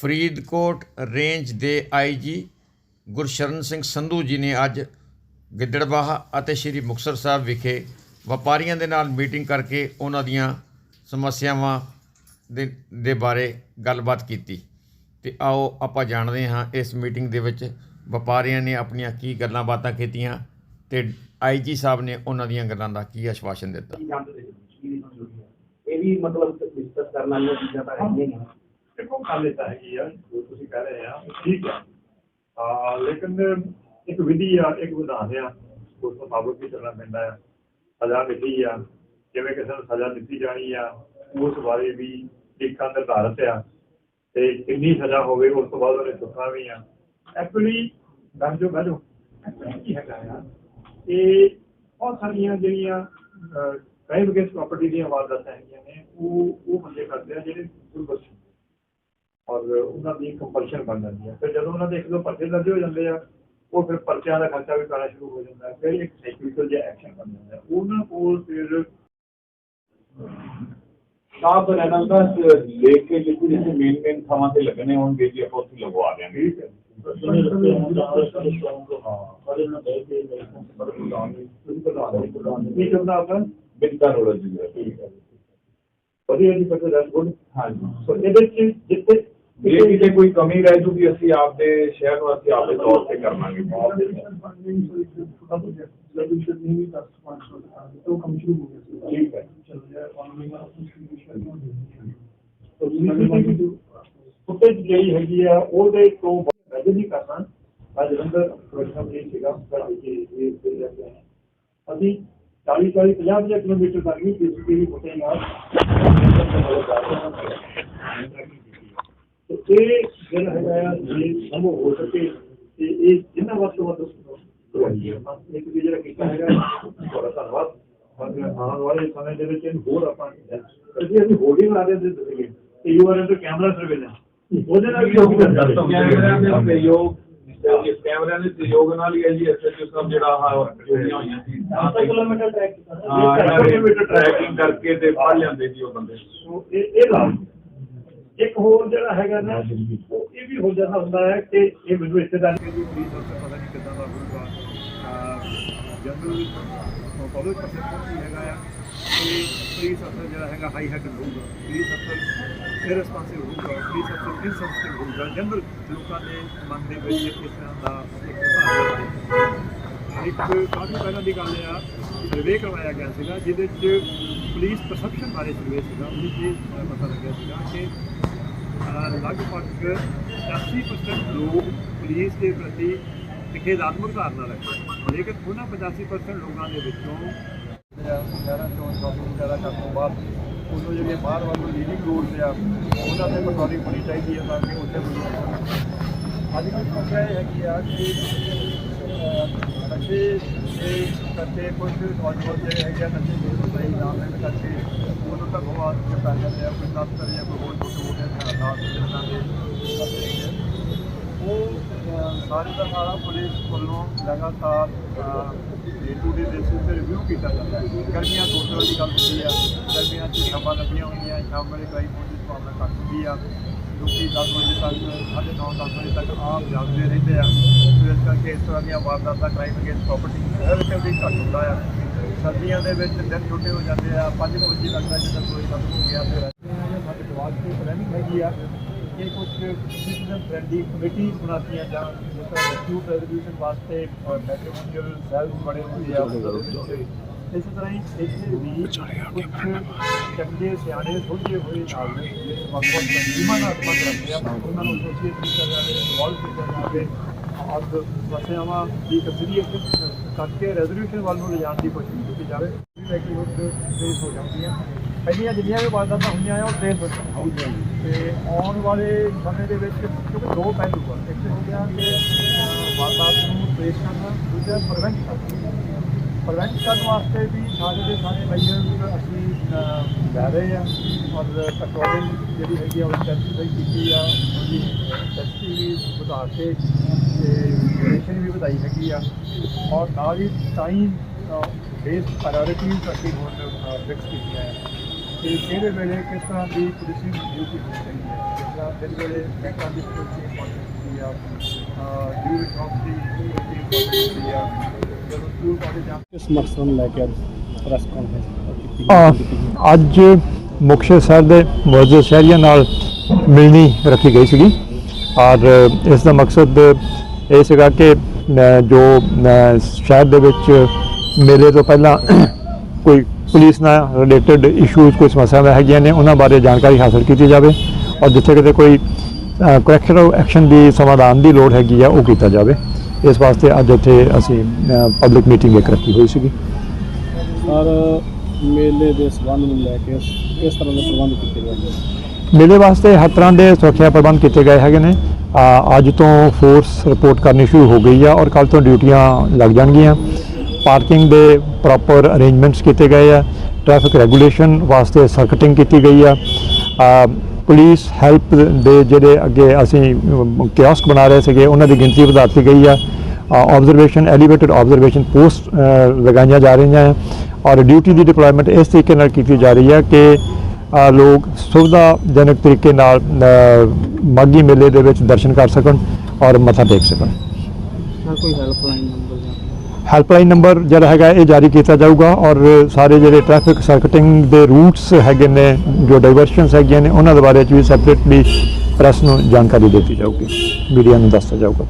Faridkot range ਦੇ IG Gursharan Singh Sandhu ji ਨੇ ਅੱਜ ਗਿੱਦੜਬਾਹਾ ਅਤੇ ਸ੍ਰੀ ਮੁਕਤਸਰ ਸਾਹਿਬ ਵਿਖੇ ਵਪਾਰੀਆਂ ਦੇ ਨਾਲ ਮੀਟਿੰਗ ਕਰਕੇ ਉਹਨਾਂ ਦੀਆਂ ਸਮੱਸਿਆਵਾਂ ਦੇ ਦੇ ਬਾਰੇ ਗੱਲਬਾਤ ਕੀਤੀ। ਤੇ ਆਓ ਆਪਾਂ ਜਾਣਦੇ ਹਾਂ ਇਸ ਮੀਟਿੰਗ ਦੇ ਵਿੱਚ ਵਪਾਰੀਆਂ ਨੇ ਆਪਣੀਆਂ ਕੀ ਗੱਲਾਂ ਬਾਤਾਂ ਕੀਤੀਆਂ ਤੇ ਆਈਜੀ ਸਾਹਿਬ ਨੇ ਉਹਨਾਂ ਦੀਆਂ ਗੱਲਾਂ ਦਾ ਕੀ ਆਸ਼ਵਾਸਨ ਦਿੱਤਾ। ਇਹ ਵੀ ਮਤਲਬ ਡਿਸਕਸ ਕਰਨ ਵਾਲੀਆਂ ਚੀਜ਼ਾਂ ਤਾਂ ਹੈਗੀਆਂ ਦੇਖੋ, ਗੱਲ ਤਾਂ ਹੈਗੀ ਆ, ਜੋ ਤੁਸੀਂ ਕਹਿ ਰਹੇ ਆ, ਠੀਕ ਆ। ਆ ਲੇਕਿਨ ਇੱਕ ਵਿਧੀ ਆ, ਇੱਕ ਵਿਧਾਨ ਆ, ਉਸ ਮੁਤਾਬਕ ਹੀ ਚੱਲਣਾ ਪੈਂਦਾ ਆ। ਸਜ਼ਾ ਦਿੱਤੀ ਆ, ਜਿਵੇਂ ਕਿਸੇ ਨੂੰ ਸਜ਼ਾ ਦਿੱਤੀ ਜਾਣੀ ਆ, ਉਸ ਬਾਰੇ ਵੀ ਟੀਕਾ ਨਿਰਧਾਰਤ ਆ, ਤੇ ਕਿੰਨੀ ਸਜ਼ਾ ਹੋਵੇ, ਉਸ ਤੋਂ ਬਾਅਦ ਉਹਨੇ ਚੁੱਕਣਾ ਵੀ ਆ। ਐਕਚੁਅਲੀ ਗੱਲ ਜੋ ਗੱਲ ਕੀ ਹੈਗਾ ਆ? ਇਹ ਬਹੁਤ ਸਾਰੀਆਂ ਜਿਹੜੀਆਂ ਪ੍ਰਾਈਵੇਟ ਪ੍ਰਾਪਰਟੀ ਦੀਆਂ ਵਾਰਦਾਤਾਂ ਹੈਗੀਆਂ ਨੇ, ਉਹ ਉਹ ਬੰਦੇ ਕਰਦੇ ਆ ਜਿਹੜੇ ਗੁਰਬਖਸ਼ ਔਰ ਉਹਨਾਂ ਦੀ ਕੰਪਲਸ਼ਨ ਬਣ ਜਾਂਦੀ ਹੈ। ਫਿਰ ਜਦੋਂ ਉਹਨਾਂ ਦੇ ਇੱਕ ਦੋ ਪਰਚੇ ਦਰਜ ਹੋ ਜਾਂਦੇ ਆ ਉਹ ਫਿਰ ਪਰਚਿਆਂ ਦਾ ਖਰਚਾ ਵੀ ਪੈਣਾ ਸ਼ੁਰੂ ਹੋ ਜਾਂਦਾ ਹੈ। ਫਿਰ ਇੱਕ ਸਾਈਕਲਿਕਲ ਜਿਹਾ ਐਕਸ਼ਨ ਬਣ ਜਾਂਦਾ ਹੈ। ਉਹਨਾਂ ਕੋਲ ਫਿਰ ਆਪ ਰਹਿਣਾ ਦਾ ਦੇਖ ਕੇ ਜਿੱਥੇ ਜਿੱਥੇ ਮੇਨ ਮੇਨ ਥਾਵਾਂ ਤੇ ਲੱਗਣੇ ਹੋਣਗੇ ਜੀ ਆਪਾਂ ਉੱਥੇ ਲਗਵਾ ਦਿਆਂਗੇ। ਠੀਕ ਹੈ। ਕੀ ਕਰਨਾ ਆਪਾਂ ਬਿੰਦਾ ਰੋਡ ਜੀ ਠੀਕ ਹੈ। ਵਧੀਆ ਜੀ ਫਿਰ ਦੈਟਸ ਗੁੱਡ ਹਾਂਜੀ। ਸੋ ਇਹਦੇ ਚ ਜਿੱਥੇ ਜੇ ਕਿਤੇ ਕੋਈ ਕਮੀ ਰਹਿ ਜੂਗੀ ਅਸੀਂ ਆਪਦੇ ਸ਼ਹਿਰ ਨੂੰ ਅਸੀਂ ਆਪਦੇ ਤੌਰ ਤੇ ਕਰਵਾਂਗੇ। ਠੀਕ ਹੈ। ਫੁਟੇਜ ਜਿਹੜੀ ਹੈਗੀ ਆ ਉਹਦੇ ਤੋਂ ਵਜਨ ਨਹੀਂ ਕਰਨਾ। ਅੱਜ ਜਲੰਧਰ ਪ੍ਰੋਗਰਾਮ ਇਹ ਸੀਗਾ ਪਰ ਇਹ ਇਹ ਤੇ ਜਾਂਦੇ ਆ ਅਸੀਂ 40 40 50 50 ਕਿਲੋਮੀਟਰ ਤੱਕ ਵੀ ਇਸ ਦੀ ਫੁਟੇਜ ਨਾਲ ਤੇ ਇਹ ਜਿਹੜਾ ਹੈਗਾ ਆ ਇਹ ਸੰਭਵ ਹੋ ਸਕੇ ਤੇ ਇਹ ਜਿੰਨਾ ਵੱਧ ਤੋਂ ਵੱਧ ਕਰਵਾਈਏ ਇੱਕ ਵੀ ਜਿਹੜਾ ਕੀਤਾ ਹੈਗਾ ਤੁਹਾਡਾ ਧੰਨਵਾਦ। ਆਉਣ ਵਾਲੇ ਸਮੇਂ ਦੇ ਵਿੱਚ ਇਹਨੂੰ ਹੋਰ ਆਪਾਂ ਅਸੀਂ ਅਸੀਂ ਹੋਰਡਿੰਗ ਲਾ ਦਿੰਦੇ ਸੀਗੇ ਤੇ you are under camera surveillance ਉਹਦੇ ਨਾਲ ਵੀ ਹੋ। ਕੈਮਰਿਆਂ ਦੇ ਸਹਿਯੋਗ ਕੈਮਰਿਆਂ ਦੇ ਸਹਿਯੋਗ ਨਾਲ ਹੀ ਹੈ ਜੀ ਐਸਐਚਓ ਸਾਹਿਬ ਜਿਹੜਾ ਆਹ ਹੋਈਆਂ ਸੀ। 7 ਕਿਲੋਮੀਟਰ ਟਰੈਕ ਹਾਂ ਕਿਲੋਮੀਟਰ ਟਰੈਕਿੰਗ ਕਰਕੇ ਤੇ ਫੜ ਲਿਆਂਦੇ ਜੀ ਉਹ ਬੰਦੇ। ਸੋ ਇਹ ਇਹ ਲਾ ਇੱਕ ਹੋਰ ਜਿਹੜਾ ਹੈਗਾ ਨਾ ਉਹ ਇਹ ਵੀ ਹੋ ਜਾਂਦਾ ਹੁੰਦਾ ਹੈ ਕਿ ਇਹ ਮੈਨੂੰ ਰਿਸ਼ਤੇਦਾਰੀ ਦੀ ਅਫਸਰ ਪਤਾ ਨਹੀਂ ਕਿੱਦਾਂ ਦਾ ਹੋਊਗਾ। ਜਨਰਲ ਪਬਲਿਕ ਪਰਸੈਪਸ਼ਨ ਕੀ ਹੈਗਾ ਆ। ਕਿ ਪੁਲਿਸ ਅਫਸਰ ਜਿਹੜਾ ਹੈਗਾ ਹਾਈ ਹੈਡ ਹੋਊਗਾ। ਪੁਲਿਸ ਅਫਸਰ ਇਰਰਿਸਪਾਂਸਿਵ ਹੋਊਗਾ ਪੁਲਿਸ ਅਫਸਰ ਇਨਸੈਂਸਿਟਿਵ ਹੋਊਗਾ। ਜਨਰਲ ਲੋਕਾਂ ਦੇ ਮਨ ਦੇ ਵਿੱਚ ਇਸ ਤਰ੍ਹਾਂ ਦਾ ਇੱਕ ਭਾਵ ਹੈ। ਇੱਕ ਕਾਫੀ ਪਹਿਲਾਂ ਦੀ ਗੱਲ ਆ ਸਰਵੇ ਕਰਵਾਇਆ ਗਿਆ ਸੀਗਾ ਜਿਹਦੇ ਚ ਪੁਲਿਸ ਪਰਸੈਪਸ਼ਨ ਬਾਰੇ ਸਰਵੇ ਸੀਗਾ। ਉਹਦੇ 'ਚ ਇਹ ਪਤਾ ਲੱਗਿਆ ਸੀਗਾ ਕਿ ਲਗਭਗ 80% ਲੋਕ ਪੁਲਿਸ ਦੇ ਪ੍ਰਤੀ ਨਿਖੇਧਾਤਮਕ ਧਾਰਨਾ ਰੱਖਦੇ ਲੇਕਿਨ ਉਹਨਾਂ 85% ਲੋਕਾਂ ਦੇ ਵਿੱਚੋਂ ਸ਼ਹਿਰਾਂ ਚੋਂ ਸ਼ਾਪਿੰਗ ਵਗੈਰਾ ਕਰਨ ਤੋਂ ਬਾਅਦ ਉਦੋਂ ਜਿਹੜੇ ਬਾਹਰ ਵੱਲ ਨੂੰ ਲੀਡਿੰਗ ਰੋਡ ਤੇ ਆ ਉਹਨਾਂ ਤੇ ਪਟਵਾਰੀ ਹੋਣੀ ਚਾਹੀਦੀ ਹੈ ਤਾਂ ਕਿ ਉੱਥੇ ਅੱਜ ਕੱਲ੍ਹ ਸਮੱਸਿਆ ਇਹ ਹੈਗੀ ਆ ਕਿ ਅਹ, ਨਸ਼ੇ ਦੇ ਕਰਕੇ ਕੁਝ ਨੌਜਵਾਨ ਜਿਹੜੇ ਹੈਗੇ ਆ, ਨਸ਼ੇ ਦੇ ਸਹੀ ਨਾਮ ਲੈਣ ਕਰਕੇ ਉਦੋਂ ਤੱਕ ਉਹ ਆਦਤ ਪੈ ਜਾਂਦੇ ਆ ਕੋਈ ਦਫ਼ਤਰ ਜਾਂ ਕੋਈ ਹੋਰ ਛੋਟੇ ਮੋਟੇ ਹਾਲਾਤ ਜਿੱਦਾਂ ਦੇ ਸਾਰੇ ਦਾ ਸਾਰਾ ਪੁਲਿਸ ਵੱਲੋਂ ਲਗਾਤਾਰ ਡੇ ਟੂ ਡੇ ਬੇਸਿਸ ਤੇ ਰਿਵਿਊ ਕੀਤਾ ਜਾਂਦਾ ਹੈ। ਗਰਮੀਆਂ ਦੋ ਤਰ੍ਹਾਂ ਦੀ ਗੱਲ ਹੁੰਦੀ ਆ। ਗਰਮੀਆਂ 'ਚ ਸ਼ਾਮਾਂ ਲੱਗੀਆਂ ਹੋਈਆਂ ਸ਼ਾਮ ਵੇਲੇ ਕਈ ਪੁਲਿਸ ਮਾਮਲਾ ਘੱਟ ਹੁੰਦੀ ਆ। ਲੋਕੀ 10 ਵਜੇ ਤੱਕ, ਸਾਢੇ ਨੌ 10 ਵਜੇ ਤੱਕ ਆਮ ਜਾਗਦੇ ਰਹਿੰਦੇ ਆ। ਤੇ ਇਸ ਕਰਕੇ ਇਸ ਤਰ੍ਹਾਂ ਦੀਆਂ ਵਾਰਦਾਤਾਂ ਕ੍ਰਾਈਮ ਅਗੇਂਸਟ ਪ੍ਰਾਪਰਟੀ ਰਿਲੇਟਿਵਲੀ ਘੱਟ ਹੁੰਦਾ ਆ। ਸਰਦੀਆਂ ਦੇ ਵਿੱਚ ਦਿਨ ਛੋਟੇ ਹੋ ਜਾਂਦੇ ਆ। 5 ਵਜੇ ਲੱਗਦਾ ਜਦੋਂ ਕੋਈ ਖਤਮ ਹੋ ਗਿਆ ਫਿਰ ਸਾਡੇ ਜਵਾਬ ਦੀ ਪਲੈਨਿੰਗ ਹੈਗੀ ਆ। ਕਿ ਕੁਝ ਸਿਟੀਜ਼ਨ ਫ੍ਰੈਂਡਲੀ ਕਮੇਟੀ ਬਣਾਤੀਆਂ ਜਾਂ ਜਿਸ ਤਰ੍ਹਾਂ ਡਿਸਪਿਊਟ ਰੈਜ਼ੋਲੂਸ਼ਨ ਵਾਸਤੇ ਮੈਟ੍ਰੀਮੋਨੀਅਲ ਸੈਲਸ ਬਣੇ ਹੁੰਦੇ ਆ ਇਸੇ ਤਰ੍ਹਾਂ ਹੀ ਇੱਥੇ ਵੀ ਚੰਗੇ ਸਿਆਣੇ ਸੁਲਝੇ ਹੋਏ ਨਾਲ ਨੇ ਜਿਹੜੇ ਵੱਖ-ਵੱਖ ਤੰਜ਼ੀਮਾਂ ਨਾਲ ਸੰਬੰਧ ਰੱਖਦੇ ਆ ਉਹਨਾਂ ਨੂੰ ਐਸੋਸੀਏਟ ਕੀਤਾ ਜਾਵੇ ਇਨਵੋਲਵ ਕੀਤਾ ਜਾਵੇ ਔਰ ਸਮੱਸਿਆਵਾਂ ਦੀ ਕੰਸੀਲੀਏਸ਼ਨ ਕਰਕੇ ਰੈਜ਼ੋਲੂਸ਼ਨ ਵੱਲ ਨੂੰ ਲਿਜਾਣ ਦੀ ਕੋਸ਼ਿਸ਼ ਕੀਤੀ ਜਾਵੇ ਲਾਈਕਲੀਹੁੱਡ ਟ੍ਰੇਸ ਹੋ ਜਾਂਦੀਆਂ ਪਹਿਲੀਆਂ ਜਿੰਨੀਆਂ ਵੀ ਵਾਰਦਾਤਾਂ ਹੋਈਆਂ ਆ ਉਹ ਟ੍ਰੇਸ ਹੋ ਜਾਂਦੀਆਂ ਤੇ ਆਉਣ ਵਾਲੇ ਸਮੇਂ ਦੇ ਵਿੱਚ ਕਿਉਂਕਿ ਦੋ ਪਹਿਲੂ ਆ। ਇੱਕ ਹੋ ਗਿਆ ਕਿ ਅਹ, ਵਾਰਦਾਤ ਨੂੰ ਟ੍ਰੇਸ ਕਰਨਾ ਦੂਜਾ ਪ੍ਰੀਵੈਂਟ ਕਰਨਾ। ਪ੍ਰੀਵੈਂਟ ਕਰਨ ਵਾਸਤੇ ਵੀ ਸਾਰੇ ਦੇ ਸਾਰੇ ਮੈਜਰਸ ਅਸੀਂ ਲੈ ਰਹੇ ਆ। ਔਰ ਪੈਟਰੋਲਿੰਗ ਜਿਹੜੀ ਹੈਗੀ ਆ ਉਹ ਇੰਟੈਂਸੀਫਾਈ ਕੀਤੀ ਆ। ਉਹਦੀ ਇੰਟੈਂਸਿਟੀ ਵੀ ਵਧਾ ਕੇ ਤੇ ਰੇਸ਼ਨ ਵੀ ਵਧਾਈ ਹੈਗੀ ਆ। ਔਰ ਨਾਲ ਹੀ ਟਾਈਮ ਬੇਸ ਪ੍ਰਾਇੋਰਟੀਜ਼ ਅਸੀਂ ਹੁਣ ਫਿਕਸ ਕੀਤੀਆਂ ਆ। ਕਿ ਕਿਹੜੇ ਵੇਲੇ ਕਿਸ ਤਰ੍ਹਾਂ ਦੀ ਪੁਲਿਸਿੰਗ ਡਿਊਟੀ ਹੋਣੀ ਚਾਹੀਦੀ ਹੈ? ਜਿਸ ਤਰ੍ਹਾਂ ਦਿਨ ਵੇਲੇ ਬੈਂਕਾਂ ਦੀ ਇੰਪੋਰਟੈਂਟ ਹੁੰਦੀ ਆ? ਡਿਊਰਿੰਗ ਆਫ ਦੀ ਹੁੰਦੀ ਆ? ਜਦੋਂ ਸਕੂਲ ਕਾਲਜ ਆ ਕਿਸ ਮਕਸਦ ਨੂੰ ਲੈ ਕੇ ਅੱਜ ਪ੍ਰੈਸ ਕਾਨਫਰੰਸ ਅੱਜ ਮੁਕਤਸਰ ਸ਼ਹਿਰ ਦੇ ਮੌਜੂਦ ਸ਼ਹਿਰੀਆਂ ਨਾਲ ਮਿਲਣੀ ਰੱਖੀ ਗਈ ਸੀਗੀ। ਔਰ ਇਸ ਦਾ ਮਕਸਦ ਇਹ ਸੀਗਾ ਕਿ ਜੋ ਸ਼ਹਿਰ ਦੇ ਵਿੱਚ ਮੇਲੇ ਤੋਂ ਪਹਿਲਾਂ ਕੋਈ ਪੁਲਿਸ ਨਾਲ ਰਿਲੇਟਡ ਇਸ਼ੂਜ਼ ਕੋਈ ਸਮੱਸਿਆਵਾਂ ਹੈਗੀਆਂ ਨੇ ਉਹਨਾਂ ਬਾਰੇ ਜਾਣਕਾਰੀ ਹਾਸਲ ਕੀਤੀ ਜਾਵੇ ਔਰ ਜਿੱਥੇ ਕਿਤੇ ਕੋਈ ਕਰੈਕਟਰ ਐਕਸ਼ਨ ਦੀ ਸਮਾਧਾਨ ਦੀ ਲੋੜ ਹੈਗੀ ਆ ਉਹ ਕੀਤਾ ਜਾਵੇ। ਇਸ ਵਾਸਤੇ ਅੱਜ ਇੱਥੇ ਅਸੀਂ ਪਬਲਿਕ ਮੀਟਿੰਗ ਇੱਕ ਰੱਖੀ ਹੋਈ ਸੀਗੀ। ਸਰ ਮੇਲੇ ਦੇ ਸਬੰਧ ਨੂੰ ਲੈ ਕੇ ਕਿਸ ਤਰ੍ਹਾਂ ਦੇ ਪ੍ਰਬੰਧ ਕੀਤੇ ਗਏ ਮੇਲੇ ਵਾਸਤੇ ਹਰ ਤਰ੍ਹਾਂ ਦੇ ਸੁਰੱਖਿਆ ਪ੍ਰਬੰਧ ਕੀਤੇ ਗਏ ਹੈਗੇ ਨੇ। ਅੱਜ ਤੋਂ ਫੋਰਸ ਰਿਪੋਰਟ ਕਰਨੀ ਸ਼ੁਰੂ ਹੋ ਗਈ ਆ ਔਰ ਕੱਲ ਤੋਂ ਡਿਊਟੀਆਂ ਲੱਗ ਜਾਣਗੀਆਂ। ਪਾਰਕਿੰਗ ਦੇ ਪ੍ਰੋਪਰ ਅਰੇਂਜਮੈਂਟਸ ਕੀਤੇ ਗਏ ਆ ਟ੍ਰੈਫਿਕ ਰੈਗੂਲੇਸ਼ਨ ਵਾਸਤੇ ਸਰਕਟਿੰਗ ਕੀਤੀ ਗਈ ਆ। ਅ, ਪੁਲਿਸ ਹੈਲਪ ਦੇ ਜਿਹੜੇ ਅੱਗੇ ਅਸੀਂ ਕਿਓਸਕ ਬਣਾ ਰਹੇ ਸੀਗੇ ਉਹਨਾਂ ਦੀ ਗਿਣਤੀ ਵਧਾਤੀ ਗਈ ਆ। ਆਬਜ਼ਰਵੇਸ਼ਨ ਐਲੀਵੇਟਡ ਆਬਜ਼ਰਵੇਸ਼ਨ ਪੋਸਟ ਲਗਾਈਆਂ ਜਾ ਰਹੀਆਂ ਹੈ ਔਰ ਡਿਊਟੀ ਦੀ ਡਿਪਲੋਇਮੈਂਟ ਇਸ ਤਰੀਕੇ ਨਾਲ ਕੀਤੀ ਜਾ ਰਹੀ ਹੈ ਕਿ ਲੋਕ ਸੁਵਿਧਾਜਨਕ ਤਰੀਕੇ ਨਾਲ ਅ, ਮਾਘੀ ਮੇਲੇ ਦੇ ਵਿੱਚ ਦਰਸ਼ਨ ਕਰ ਸਕਣ ਔਰ ਮੱਥਾ ਟੇਕ ਸਕਣ। ਕੋਈ ਹੈਲਪਲਾਈਨ ਨੰਬਰ ਹੈਲਪਲਾਈਨ ਨੰਬਰ ਜਿਹੜਾ ਹੈਗਾ ਇਹ ਜਾਰੀ ਕੀਤਾ ਜਾਊਗਾ ਔਰ ਸਾਰੇ ਜਿਹੜੇ ਟ੍ਰੈਫਿਕ ਸਰਕਟਿੰਗ ਦੇ ਰੂਟਸ ਹੈਗੇ ਨੇ, ਜੋ ਡਾਈਵਰਸ਼ਨਸ ਹੈਗੀਆਂ ਨੇ, ਉਹਨਾਂ ਦੇ ਬਾਰੇ ਚ ਵੀ ਸੈਪਰੇਟਲੀ ਪ੍ਰੈਸ ਨੂੰ ਜਾਣਕਾਰੀ ਦਿੱਤੀ ਜਾਊਗੀ। ਮੀਡੀਆ ਨੂੰ ਦੱਸਿਆ ਜਾਊਗਾ।